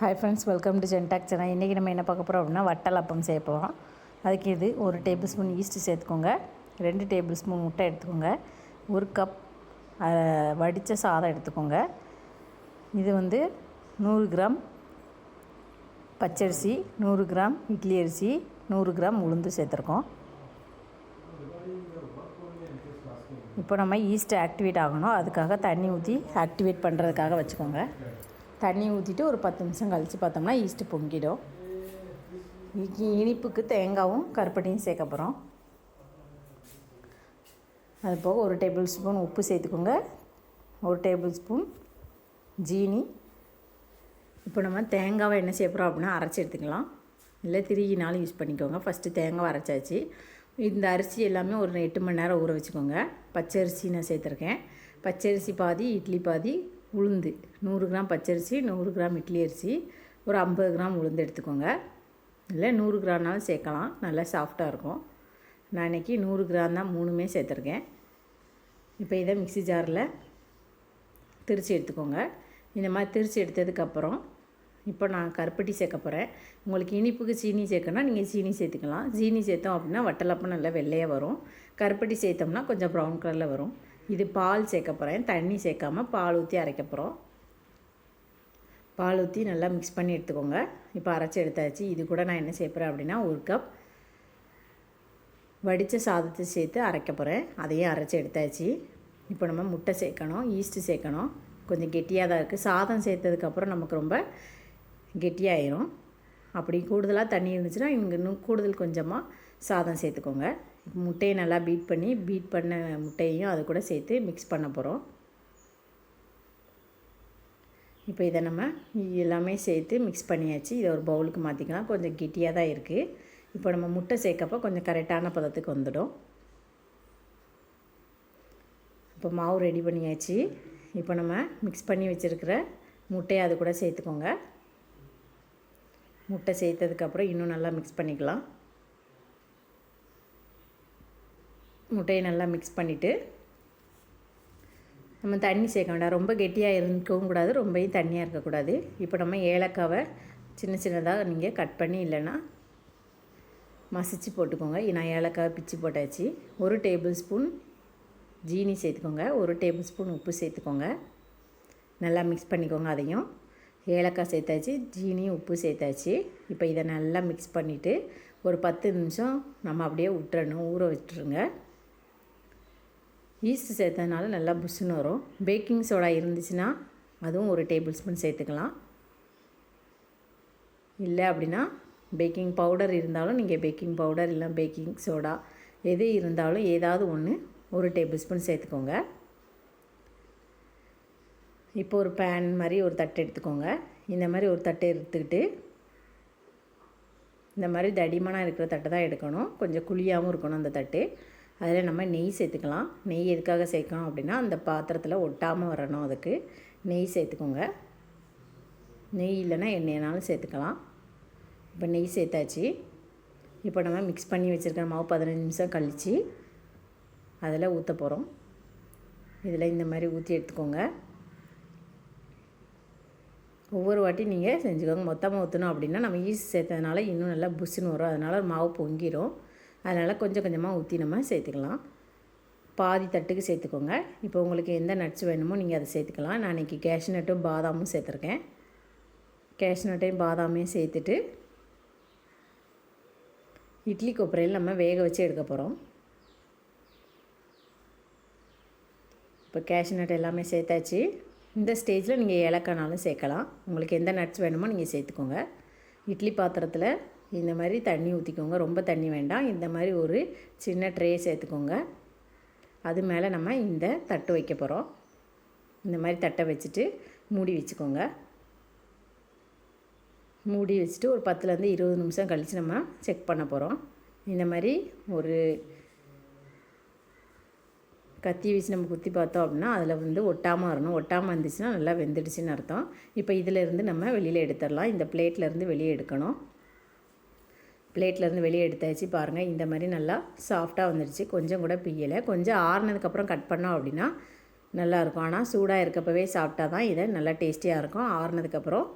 Hi friends welcome to ஜென்டாக் channel இன்றைக்கி நம்ம என்ன பார்க்க போகிறோம் அப்படின்னா வட்டல் அப்பம் செய்ய போகிறோம் அதுக்கு இது ஒரு டேபிள் ஸ்பூன் ஈஸ்ட்டு சேர்த்துக்கோங்க. ரெண்டு டேபிள் ஸ்பூன் முட்டை எடுத்துக்கோங்க. ஒரு கப் வடித்த சாதம் எடுத்துக்கோங்க. இது வந்து நூறு கிராம் பச்சரிசி நூறு கிராம் இட்லி அரிசி நூறு கிராம் உளுந்து சேர்த்துருக்கோம். இப்போ நம்ம ஈஸ்ட் ஆக்டிவேட் ஆகணும். அதுக்காக தண்ணி ஊற்றி ஆக்டிவேட் பண்ணுறதுக்காக வச்சுக்கோங்க. தண்ணி ஊற்றிட்டு ஒரு பத்து நிமிஷம் கழித்து பார்த்தோம்னா ஈஸ்ட்டு பொங்கிடும். இனிப்புக்கு தேங்காவும் கருப்பட்டியும் சேர்க்க போகிறோம் அது போக ஒரு டேபிள் ஸ்பூன் உப்பு சேர்த்துக்கோங்க. ஒரு டேபிள் ஸ்பூன் ஜீனி. இப்போ நம்ம தேங்காவை என்ன செய்ய போகிறோம் அப்படின்னா அரைச்சி எடுத்துக்கலாம். இல்லை திருகினாலும் யூஸ் பண்ணிக்கோங்க. ஃபஸ்ட்டு தேங்காய் அரைச்சாச்சு. இந்த அரிசி எல்லாமே ஒரு எட்டு மணி நேரம் ஊற வச்சுக்கோங்க. பச்சரிசி நான் சேர்த்துருக்கேன். பச்சரிசி பாதி இட்லி பாதி உளுந்து. நூறு கிராம் பச்சரிசி நூறு கிராம் இட்லி அரிசி ஒரு ஐம்பது கிராம் உளுந்து எடுத்துக்கோங்க. இல்லை நூறு கிராம்னாலும் சேர்க்கலாம். நல்லா சாஃப்டாக இருக்கும். நான் இன்றைக்கி நூறு கிராம் தான் மூணுமே சேர்த்துருக்கேன். இப்போ இதை மிக்ஸி ஜாரில் திரித்து எடுத்துக்கோங்க. இந்த மாதிரி திரித்து எடுத்ததுக்கப்புறம் இப்போ நான் கருப்பட்டி சேர்க்க போகிறேன். உங்களுக்கு இனிப்புக்கு சீனி சேர்க்கணும் நீங்கள் சீனி சேர்த்துக்கலாம். சீனி சேர்த்தோம் அப்படின்னா வட்டலப்பம் நல்லா வெள்ளையாக வரும். கருப்பட்டி சேர்த்தோம்னா கொஞ்சம் ப்ரௌன் கலரில் வரும். இது பால் சேர்க்க போகிறேன் தண்ணி சேர்க்காம பால் ஊற்றி அரைக்க போகிறோம் பால் ஊற்றி நல்லா மிக்ஸ் பண்ணி எடுத்துக்கோங்க. இப்போ அரைச்சி எடுத்தாச்சு. இது கூட நான் என்ன செய்ய அப்படின்னா ஒரு கப் வடித்த சாதத்தை சேர்த்து அரைக்க போகிறேன் அதையும் அரைச்சி எடுத்தாச்சு. இப்போ நம்ம முட்டை சேர்க்கணும். ஈஸ்ட்டு சேர்க்கணும். கொஞ்சம் கெட்டியாக தான் இருக்குது சாதம் சேர்த்ததுக்கப்புறம் நமக்கு ரொம்ப கெட்டியாயிரும். அப்படி கூடுதலாக தண்ணி இருந்துச்சுன்னா இங்கே இன்னும் கூடுதல் கொஞ்சமாக சாதம் சேர்த்துக்கோங்க. முட்டையை நல்லா பீட் பண்ணி பீட் பண்ண முட்டையையும் அது கூட சேர்த்து மிக்ஸ் பண்ண போகிறோம் இப்போ இதை நம்ம எல்லாமே சேர்த்து மிக்ஸ் பண்ணியாச்சு. இதை ஒரு பவுலுக்கு மாற்றிக்கலாம் கொஞ்சம் கெட்டியாக தான் இருக்குது இப்போ நம்ம முட்டை சேர்க்கப்போ கொஞ்சம் கரெக்டான பதத்துக்கு வந்துடும். இப்போ மாவு ரெடி பண்ணியாச்சு. இப்போ நம்ம மிக்ஸ் பண்ணி வச்சுருக்கிற முட்டையை அது கூட சேர்த்துக்கோங்க. முட்டை சேர்த்ததுக்கப்புறம் இன்னும் நல்லா மிக்ஸ் பண்ணிக்கலாம். முட்டையை நல்லா மிக்ஸ் பண்ணிவிட்டு நம்ம தண்ணி சேர்க்க வேண்டாம். ரொம்ப கெட்டியாக இருக்கவும் கூடாது ரொம்பவும் தண்ணியாக இருக்கக்கூடாது. இப்போ நம்ம ஏலக்காவை சின்ன சின்னதாக நீங்கள் கட் பண்ணி இல்லைன்னா மசிச்சு போட்டுக்கோங்க. நான் ஏலக்காவை பிச்சு போட்டாச்சு. ஒரு டேபிள் ஸ்பூன் ஜீனி சேர்த்துக்கோங்க. ஒரு டேபிள் ஸ்பூன் உப்பு சேர்த்துக்கோங்க. நல்லா மிக்ஸ் பண்ணிக்கோங்க அதையும். ஏலக்காய் சேர்த்தாச்சு ஜீனி உப்பு சேர்த்தாச்சு. இப்போ இதை நல்லா மிக்ஸ் பண்ணிவிட்டு ஒரு பத்து நிமிஷம் நம்ம அப்படியே விட்டுறணும் ஊற விட்டுருங்க ஈஸ்ட் சேர்த்ததுனால நல்லா புஷ்ஷுன்னு வரும். பேக்கிங் சோடா இருந்துச்சுன்னா அதுவும் ஒரு டேபிள் ஸ்பூன் சேர்த்துக்கலாம். இல்லை அப்படின்னா பேக்கிங் பவுடர் இருந்தாலும் நீங்கள் பேக்கிங் பவுடர் இல்லை பேக்கிங் சோடா எது இருந்தாலும் ஏதாவது ஒன்று ஒரு டேபிள் ஸ்பூன் சேர்த்துக்கோங்க. இப்போ ஒரு பேன் மாதிரி ஒரு தட்டு எடுத்துக்கோங்க. இந்த மாதிரி ஒரு தட்டை எடுத்துக்கிட்டு இந்த மாதிரி தடிமனாக இருக்கிற தட்டை தான் எடுக்கணும். கொஞ்சம் குழியாகவும் இருக்கணும் அந்த தட்டு. அதில் நம்ம நெய் சேர்த்துக்கலாம். நெய் எதுக்காக சேர்க்கணும் அப்படின்னா அந்த பாத்திரத்தில் ஒட்டாமல் வரணும் அதுக்கு. நெய் சேர்த்துக்கோங்க. நெய் இல்லைன்னா எண்ணெய்னாலும் சேர்த்துக்கலாம். இப்போ நெய் சேர்த்தாச்சு. இப்போ நம்ம மிக்ஸ் பண்ணி வச்சுருக்க மாவு பதினஞ்சு நிமிஷம் கழித்து அதில் ஊற்ற போகிறோம் இதில் இந்த மாதிரி ஊற்றி எடுத்துக்கோங்க. ஒவ்வொரு வாட்டி நீங்கள் செஞ்சுக்கோங்க. மொத்தமாக ஊற்றணும் அப்படின்னா நம்ம ஈஸ்ட் சேர்த்ததுனால இன்னும் நல்லா புஷ்ஷுன்னு வரும். அதனால் மாவு பொங்கிடும் அதனால் கொஞ்சம் கொஞ்சமாக ஊற்றி நம்ம சேர்த்துக்கலாம். பாதி தட்டுக்கு சேர்த்துக்கோங்க. இப்போ உங்களுக்கு எந்த நட்ஸ் வேணுமோ நீங்கள் அதை சேர்த்துக்கலாம். நான் இன்றைக்கி கேஷ்நட்டும் பாதாமும் சேர்த்துருக்கேன். கேஷ்நட்டையும் பாதாமையும் சேர்த்துட்டு இட்லி கொப்பரையில் நம்ம வேக வச்சு எடுக்க போகிறோம் இப்போ கேஷ்நட் எல்லாமே சேர்த்தாச்சு. இந்த ஸ்டேஜில் நீங்கள் ஏலக்கானாலும் சேர்க்கலாம். உங்களுக்கு எந்த நட்ஸ் வேணுமோ நீங்கள் சேர்த்துக்கோங்க. இட்லி பாத்திரத்தில் இந்த மாதிரி தண்ணி ஊற்றிக்கோங்க ரொம்ப தண்ணி வேண்டாம். இந்த மாதிரி ஒரு சின்ன ட்ரே சேர்த்துக்கோங்க. அது மேலே நம்ம இந்த தட்டு வைக்க போகிறோம் இந்த மாதிரி தட்டை வச்சுட்டு மூடி வச்சுக்கோங்க. மூடி வச்சுட்டு ஒரு பத்துலேருந்து இருபது நிமிஷம் கழித்து நம்ம செக் பண்ண போகிறோம் இந்த மாதிரி ஒரு கத்தி வச்சு நம்ம குத்தி பார்த்தோம் அப்படின்னா அதில் வந்து ஒட்டாமல் வரணும். ஒட்டாமல் இருந்துச்சுன்னா நல்லா வெந்துடுச்சுன்னு அர்த்தம். இப்போ இதிலேருந்து நம்ம வெளியில் எடுத்துடலாம். இந்த பிளேட்லேருந்து வெளியே எடுக்கணும். பிளேட்லேருந்து வெளியே எடுத்தாச்சு பாருங்கள் இந்த மாதிரி நல்லா சாஃப்டாக வந்துடுச்சு கொஞ்சம் கூட பியலை கொஞ்சம் ஆறுனதுக்கப்புறம் கட் பண்ணோம் அப்படின்னா நல்லாயிருக்கும். ஆனால் சூடாக இருக்கப்பவே சாப்பிட்டா தான். இதை நல்லா டேஸ்டியாக இருக்கும். ஆறுனதுக்கப்புறம்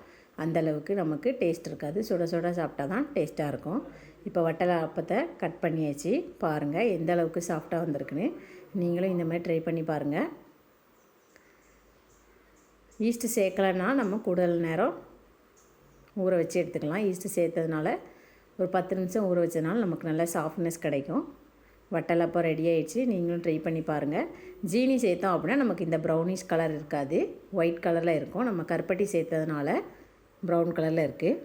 அந்த அளவுக்கு நமக்கு டேஸ்ட் இருக்காது. சுட சுட சாப்பிட்டா தான் டேஸ்ட்டாக இருக்கும். இப்போ வட்டலை அப்பத்தை கட் பண்ணியாச்சு. பாருங்கள் எந்த அளவுக்கு சாஃப்டாக வந்திருக்குன்னு. நீங்களும் இந்த மாதிரி ட்ரை பண்ணி பாருங்கள் ஈஸ்ட்டு சேர்க்கலைன்னா நம்ம கூடுதல் நேரம் ஊற வச்சு எடுத்துக்கலாம். ஈஸ்ட்டு சேர்த்ததுனால ஒரு பத்து நிமிஷம் ஊற வச்சதுனால நமக்கு நல்லா சாஃப்ட்னஸ் கிடைக்கும். வட்டல் ரெடி ஆகிடுச்சு நீங்களும் ட்ரை பண்ணி பாருங்கள் ஜீனி சேர்த்தோம் அப்படின்னா நமக்கு இந்த ப்ரௌனிஷ் கலர் இருக்காது. ஒயிட் கலரில் இருக்கும். நம்ம கருப்பட்டி சேர்த்ததுனால ப்ரௌன் கலரில் இருக்குது